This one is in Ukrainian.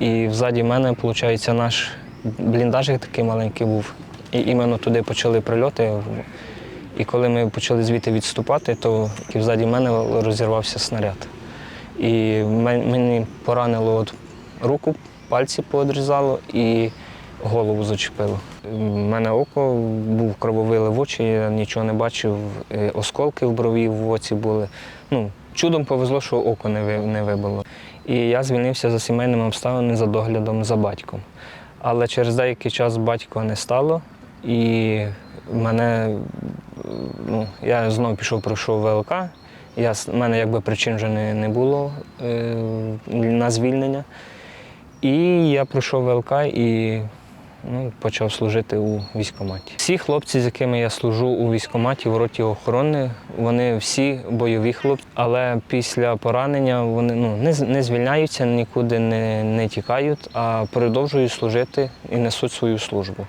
І взаді мене, виходить, наш бліндажик такий маленький був. І іменно туди почали прильоти. І коли ми почали звідти відступати, то взаді мене розірвався снаряд. І мені поранило от руку, пальці поодрізало і голову зачепило. У мене око був крововилив в очі, я нічого не бачив, осколки в брові в оці були. Ну, чудом повезло, що око не, ви- не вибило. І я звільнився за сімейними обставинами за доглядом за батьком. Але через деякий час батька не стало, і мене, ну, я знову пішов, пройшов ВЛК. Я, в мене якби причин вже не, не було е, на звільнення. І я пройшов ВЛК і ну, почав служити у військкоматі. Всі хлопці, з якими я служу у військкоматі в роті охорони, вони всі бойові хлопці, але після поранення вони ну, не, не звільняються, нікуди не, не тікають, а продовжують служити і несуть свою службу.